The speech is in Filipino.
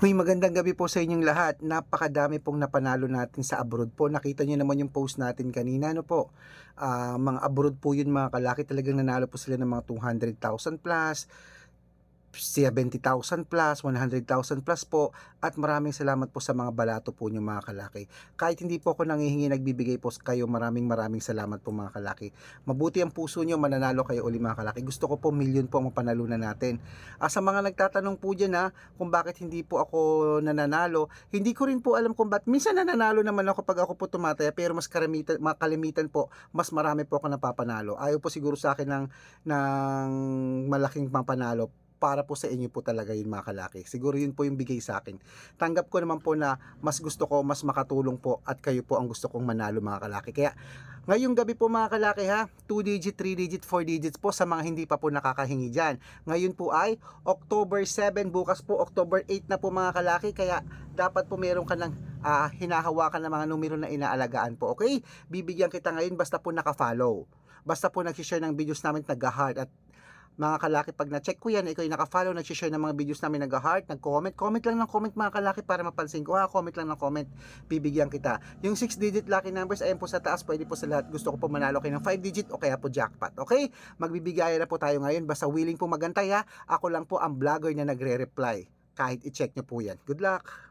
Huy, magandang gabi po sa inyong lahat. Napakadami pong napanalo natin sa abroad po. Nakita niyo naman yung post natin kanina, ano po? Ah, mga abroad po yun mga kalaki. Talagang nanalo po sila ng mga 200,000 plus, 70,000 plus, 100,000 plus po. At maraming salamat po sa mga balato po niyo mga kalaki. Kahit hindi po ako nangihingi, nagbibigay po kayo. Maraming maraming salamat po mga kalaki. Mabuti ang puso niyo, mananalo kayo uli mga kalaki. Gusto ko po milyon po ang mapanalunan natin. Ah, sa mga nagtatanong po dyan ha, kung bakit hindi po ako nananalo, hindi ko rin po alam kung bakit. Minsan nananalo naman ako pag ako po tumataya, pero mas karamitan, mga kalimitan po, mas marami po ako napapanalo. Ayaw po siguro sa akin ng, ng malaking papanalo para po sa inyo po talaga yun mga kalaki. Siguro yun po yung bigay sa akin. Tanggap ko naman po na mas gusto ko, mas makatulong po at kayo po ang gusto kong manalo mga kalaki. Kaya ngayong gabi po mga kalaki ha, 2 digit, 3 digit, 4 digits po sa mga hindi pa po nakakahingi dyan. Ngayon po ay October 7, bukas po October 8 na po mga kalaki. Kaya dapat po meron ka ng ah, hinahawakan ng mga numero na inaalagaan po. Okay? Bibigyan kita ngayon basta po naka-follow. Basta po nag-share ng videos namin nag-heart at mga kalaki, pag na-check ko yan, ikaw yung naka-follow, nag-share ng mga videos namin nag-heart, nag-comment, comment lang ng comment mga kalaki para mapansin ko, ha, comment lang ng comment, bibigyan kita. Yung 6-digit lucky numbers, ayan po sa taas, pwede po sa lahat, gusto ko po manalo kayo ng 5-digit o kaya po jackpot, okay? Magbibigayan na po tayo ngayon, basta willing po magantay ha, ako lang po ang vlogger na nagre-reply, kahit i-check nyo po yan. Good luck!